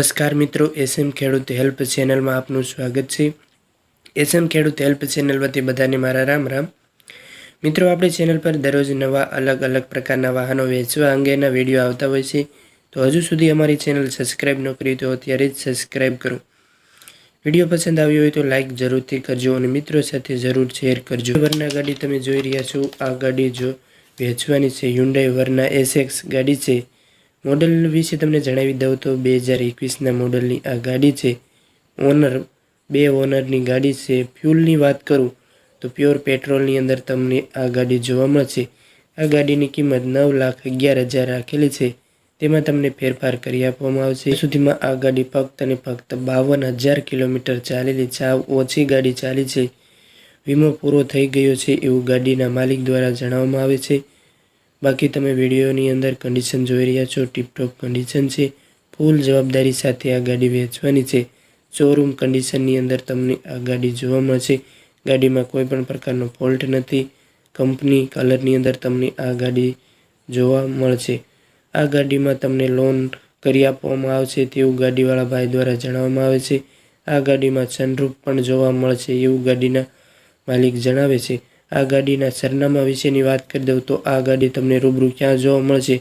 નમસ્કાર મિત્રો, એસએમ ખેડૂત હેલ્પ ચેનલમાં આપનું સ્વાગત છે. એસએમ ખેડૂત હેલ્પ ચેનલ વતી બધાને મારા રામ રામ. મિત્રો, આપણી ચેનલ પર દરરોજ નવા, અલગ અલગ પ્રકારના વાહનો વેચવા અંગેના વીડિયો આવતા હોય છે. તો હજુ સુધી અમારી ચેનલ સબસ્ક્રાઈબ ન કરી તો અત્યારે જ સબસ્ક્રાઈબ કરો. વીડિયો પસંદ આવ્યો હોય તો લાઇક જરૂરથી કરજો અને મિત્રો સાથે જરૂર શેર કરજો. વરના ગાડી તમે જોઈ રહ્યા છો. આ ગાડી જો વેચવાની છે. યુન્ડાઈ વરના એસએક્સ ગાડી છે. મોડલ વિશે તમને જણાવી દઉં તો બે હજાર એકવીસના મોડલની આ ગાડી છે. ઓનર, બે ઓનરની ગાડી છે. ફ્યુલની વાત કરું તો પ્યોર પેટ્રોલની અંદર તમને આ ગાડી જોવા મળશે. આ ગાડીની કિંમત નવ લાખ અગિયાર હજાર રાખેલી છે. તેમાં તમને ફેરફાર કરી આપવામાં આવશે. સુધીમાં આ ગાડી ફક્ત અને ફક્ત બાવન હજાર કિલોમીટર ચાલેલી સાવ ઓછી ગાડી ચાલી છે. વીમો પૂરો થઈ ગયો છે એવું ગાડીના માલિક દ્વારા જણાવવામાં આવે છે. બાકી તમે વિડીયોની અંદર કન્ડિશન જોઈ રહ્યા છો ટીપટોપ કન્ડિશન છે ફૂલ જવાબદારી સાથે આ ગાડી વેચવાની છે. શોરૂમ કન્ડિશનની અંદર તમને આ ગાડી જોવા મળશે. ગાડીમાં કોઈ પણ પ્રકારનો ફોલ્ટ નથી. કંપની કલરની અંદર તમને આ ગાડી જોવા મળશે. આ ગાડીમાં તમને લોન કરી આપવામાં આવશે તેવું ગાડીવાળા ભાઈ દ્વારા જણાવવામાં આવે છે. આ ગાડીમાં સનરૂફ પણ જોવા મળશે એવું ગાડીના માલિક જણાવે છે. આ ગાડીના સરનામા વિશેની વાત કરી દઉં તો આ ગાડી તમને રૂબરૂ ક્યાં જોવા મળશે?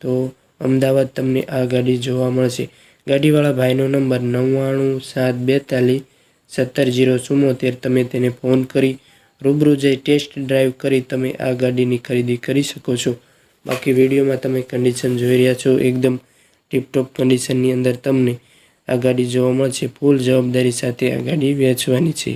તો અમદાવાદ તમને આ ગાડી જોવા મળશે. ગાડીવાળા ભાઈનો નંબર નવ્વાણું સાત બેતાલીસ સત્તર જીરો ચુમ્મોતેર તમે તેને ફોન કરી રૂબરૂ જઈ ટેસ્ટ ડ્રાઈવ કરી તમે આ ગાડીની ખરીદી કરી શકો છો. બાકી વિડીયોમાં તમે કન્ડિશન જોઈ રહ્યા છો, એકદમ ટીપટોપ કન્ડિશનની અંદર તમને આ ગાડી જોવા મળશે. ફૂલ જવાબદારી સાથે આ ગાડી વેચવાની છે.